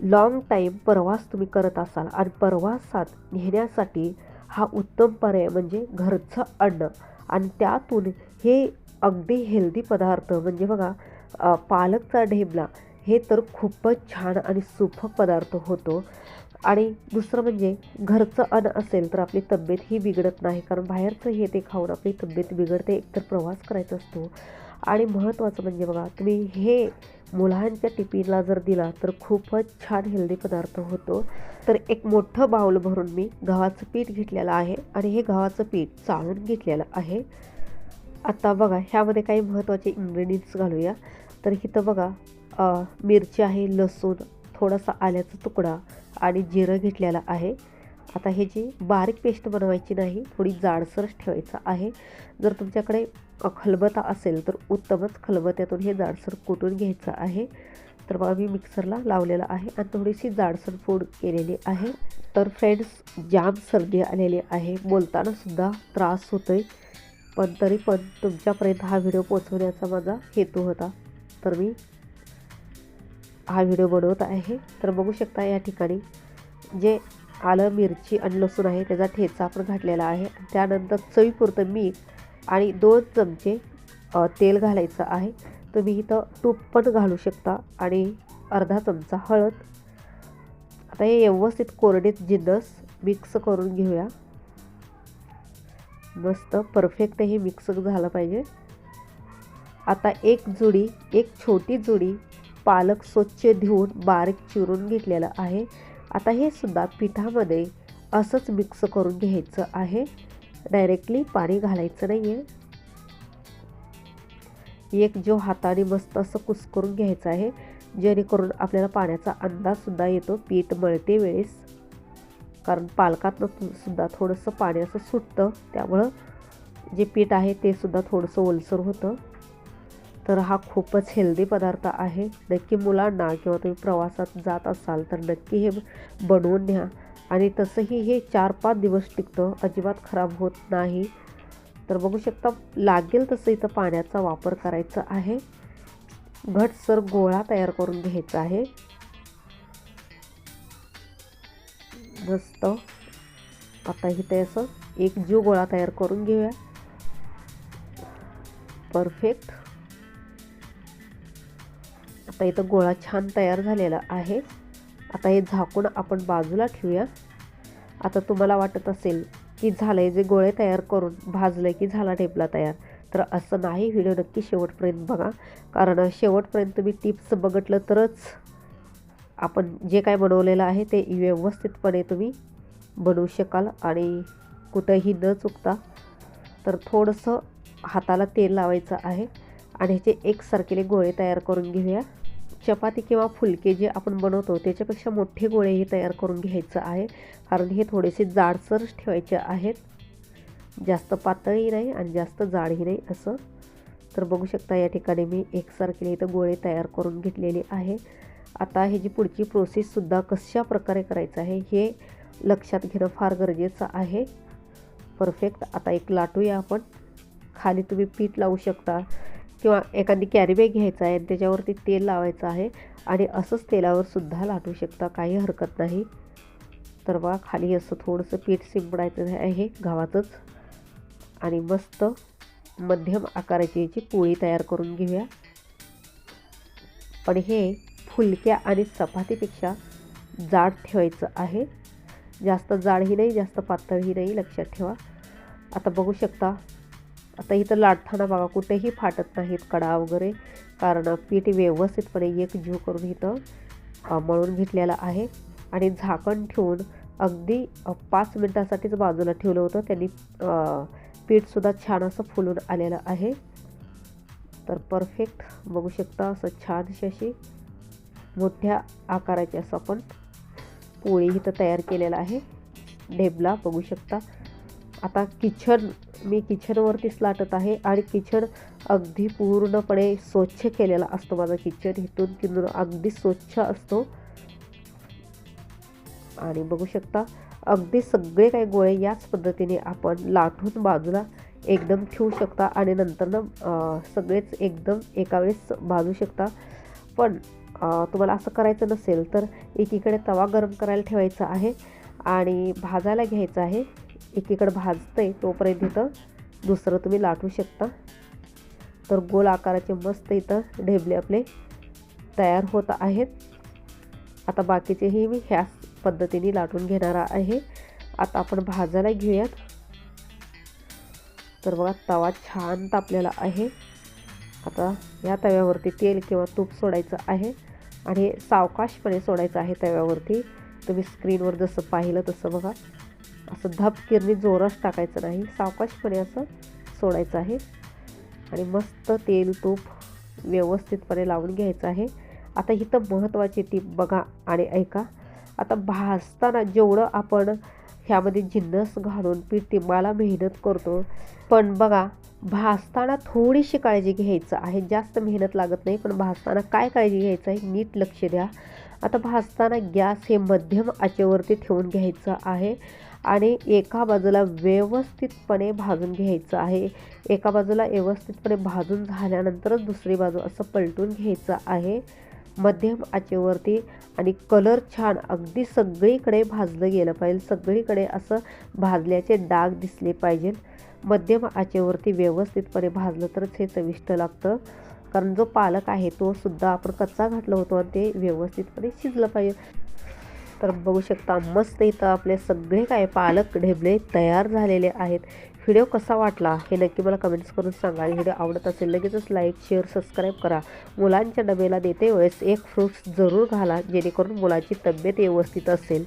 Long time प्रवास तुम्ही करत असाल आणि प्रवासात नेण्यासाठी हा उत्तम पर्याय म्हणजे घरचं अन्न. आणि त्यातून हे अगदी हेल्दी पदार्थ म्हणजे बघा पालकचा ढेबला हे तर खूपच छान आणि सुफक पदार्थ होतो. आणि दुसरं म्हणजे घरचं अन्न असेल तर आपली तब्येत ही बिघडत नाही कारण बाहेरचं हे ते खाऊन आपली तब्येत बिघडते. एकतर प्रवास करायचा असतो आणि महत्त्वाचं म्हणजे बघा तुम्ही हे मुलांच्या टिफिनला जर दिला तर खूपच छान हेल्दी पदार्थ होतो. तर एक मोठं बाऊल भरून मी गव्हाचं पीठ घेतलेलं आहे आणि हे गव्हाचं पीठ चाळून घेतलेलं आहे. आता बघा ह्यामध्ये काही महत्त्वाचे इन्ग्रेडियंट्स घालूया. तर इथं बघा मिरची आहे लसूण थोडासा आल्याचा तुकडा आणि जिरं घेतलेलं आहे. आता हे जी बारीक पेस्ट बनवायची नाही थोडी जाडसरच ठेवायचं आहे. जर तुमच्याकडे खलबता असेल तर उत्तमच खलबत्यातून हे जाडसर कुटून घ्यायचं आहे. तर बघा मी मिक्सरला लावलेलं आहे आणि थोडीशी जाडसर फोड केलेली आहे. तर फ्रेंड्स जाम सर्दी आलेली आहे. बोलतानासुद्धा त्रास होतो आहे पण तरी पण तुमच्यापर्यंत हा व्हिडिओ पोचवण्याचा माझा हेतू होता. तर मी हा व्हिडिओ बनवत आहे. तर बघू शकता या ठिकाणी जे आलं मिरची आणि लसूण आहे त्याचा ठेचा आपण घातलेला आहे. त्यानंतर चवीपुरतं मीठ आणि दोन चमचे तेल घालायचं आहे. तुम्ही इथं तूप पण घालू शकता आणि अर्धा चमचा हळद. आता हे व्यवस्थित कोरडेत जिन्नस मिक्स करून घेऊया. मस्त परफेक्ट हे मिक्स झालं पाहिजे. आता एक जुडी एक छोटी जुडी पालक स्वच्छ धुवून बारीक चिरून घेतलेलं आहे. आता हे सुद्धा पिठामध्ये असंच मिक्स करून घ्यायचं आहे. डायरेक्टली पाणी घालायचं नाही आहे एक जो हाताने मस्त असं कुस्करून घ्यायचं आहे जेणेकरून आपल्याला पाण्याचा अंदाजसुद्धा येतो पीठ मळते वेळेस. कारण पालकातनं सुद्धा थोडंसं पाणी असं सुटतं त्यामुळं जे पीठ आहे ते सुद्धा थोडंसं ओलसर होतं. तर हा खूपच हेल्दी पदार्थ आहे. नक्की मुलांना किंवा तुम्ही प्रवासात जात असाल तर नक्की हे बनवून घ्या आणि तसंही हे चार पाच दिवस टिकतं. अजिबात खराब होत नाही. तर बघू शकता लागेल तसं इथं पाण्याचा वापर करायचा आहे. घटसर गोळा तयार करून घ्यायचा आहे. मस्त. आता इथे असं एक जीव गोळा तयार करून घेऊया. परफेक्ट. आता इथं गोळा छान तयार झालेला आहे. आता हे झाकून आपण बाजूला ठेवूया. आता तुम्हाला वाटत असेल की झालंय जे गोळे तयार करून भाजलं की झाला ढेपला तयार. तर असं नाही व्हिडिओ नक्की शेवटपर्यंत बघा. कारण शेवटपर्यंत तुम्ही टिप्स बघितलं तरच आपण जे काय बनवलेलं आहे ते व्यवस्थितपणे तुम्ही बनवू शकाल आणि कुठंही न चुकता. तर थोडंसं हाताला तेल लावायचं आहे आणि ह्याचे एकसारखेले गोळे तयार करून घेऊया. चपाती किंवा फुलके जे आपण बनवतो त्याच्यापेक्षा मोठे गोळेही तयार करून घ्यायचं आहे. कारण हे थोडेसे जाडसरच ठेवायचे आहेत. जास्त पातळही नाही आणि जास्त जाडही नाही असं. तर बघू शकता या ठिकाणी मी एकसारखेले इथं गोळे तयार करून घेतलेले आहे. आता हे जी पुढची प्रोसेससुद्धा कशा प्रकारे करायचं आहे हे लक्षात घेणं फार गरजेचं आहे. परफेक्ट आता एक लाटूया आपण. खाली तुम्ही पीठ लावू शकता. किंवा एखादी कॅरीबॅग घ्यायचा आहे आणि त्याच्यावरती तेल लावायचं आहे आणि असंच तेलावर सुद्धा लाटू शकता काही हरकत नाही. तर वा खाली असं थोडंसं पीठ शिंपडायचं आहे गव्हाचंच आणि मस्त मध्यम आकाराची याची पोळी तयार करून घेऊया. पण हे फुलक्या आणि चपातीपेक्षा जाड ठेवायचं आहे. जास्त जाडही नाही जास्त पातळही नाही लक्षात ठेवा. आता बघू शकता आता इथं लाटताना बघा कुठेही फाटत नाहीत कडा वगैरे. कारण पीठ व्यवस्थितपणे एक जीव करून इथं मळून घेतलेलं आहे. आणि झाकण ठेवून अगदी पाच मिनटासाठीच बाजूला ठेवलं होतं. त्यांनी पीठसुद्धा छान असं फुलून आलेलं आहे. तर परफेक्ट बघू शकता असं छानशी अशी मोठ्या आकाराची असं आपण पोळी इथं तयार केलेला आहे. ढेबला बघू शकता. आता किचन मी किचनवरतीच लाटत आहे आणि किचन अगदी पूर्णपणे स्वच्छ केलेला असतो. माझा किचन इथून किंदून अगदी स्वच्छ असतो. आणि बघू शकता अगदी सगळे काही गोळे याच पद्धतीने आपण लाटून बाजूला एकदम ठेवू शकता आणि नंतर ना सगळेच एकदम एका वेळेस भाजू शकता. पण तुम्हाला असं करायचं नसेल तर एकीकडे तवा गरम करायला ठेवायचा आहे आणि भाजायला घ्यायचं आहे. एकीकडे आहे तोपर्यंत इथं दुसरं तुम्ही लाटू शकता. तर गोल आकाराचे मस्त इथं ढेबले आपले तयार होत आहेत. आता बाकीचेही मी ह्याच पद्धतीने लाटून घेणार आहे. आता आपण भाजायला घेऊयात. तर बघा तवा छान तापलेला आहे. आता या तव्यावरती तेल किंवा तूप सोडायचं आहे. आणि सावकाशपणे सोडायचं आहे तव्यावरती. तुम्ही स्क्रीनवर जसं पाहिलं तसं बघा. असं धपकिरणी जोरात टाकायचं नाही. सावकाशपणे असं सोडायचं आहे. आणि मस्त तेल तूप व्यवस्थितपणे लावून घ्यायचं आहे. आता इथं महत्त्वाची ती बघा आणि ऐका. आता भाजताना जेवढं आपण ह्यामध्ये जिन्नस घालून पिठिंबाला मेहनत करतो पण बघा भाजताना थोडीशी काळजी घ्यायचं आहे. जास्त मेहनत लागत नाही पण भाजताना काय काळजी घ्यायचं आहे नीट लक्ष द्या. आता भाजताना गॅस हे मध्यम आचेवरती ठेवून घ्यायचं आहे. आणि एका बाजूला व्यवस्थितपणे भाजून घ्यायचं आहे. एका बाजूला व्यवस्थितपणे भाजून झाल्यानंतरच दुसरी बाजू असं पलटून घ्यायचं आहे. मध्यम आचेवरती आणि कलर छान अगदी सगळीकडे भाजलं गेलं पाहिजे. सगळीकडे असं भाजल्याचे डाग दिसले पाहिजे. मध्यम आचेवरती व्यवस्थितपणे भाजलं तरच हे चविष्ट लागतं. कारण जो पालक आहे तो सुद्धा आपण कच्चा घातला होतो आणि ते व्यवस्थितपणे शिजलं पाहिजे. तर बघू शकता मस्त इथं आपले सगळे काय पालक ढेबले तयार झालेले आहेत. व्हिडिओ कसा वाटला हे नक्की मला कमेंट्स करून सांगा आणि व्हिडिओ आवडत असेल लगेचच लाईक शेअर सबस्क्राईब करा. मुलांच्या डब्याला देते वेळेस एक फ्रूट्स जरूर घाला जेणेकरून मुलाची तब्येत व्यवस्थित असेल.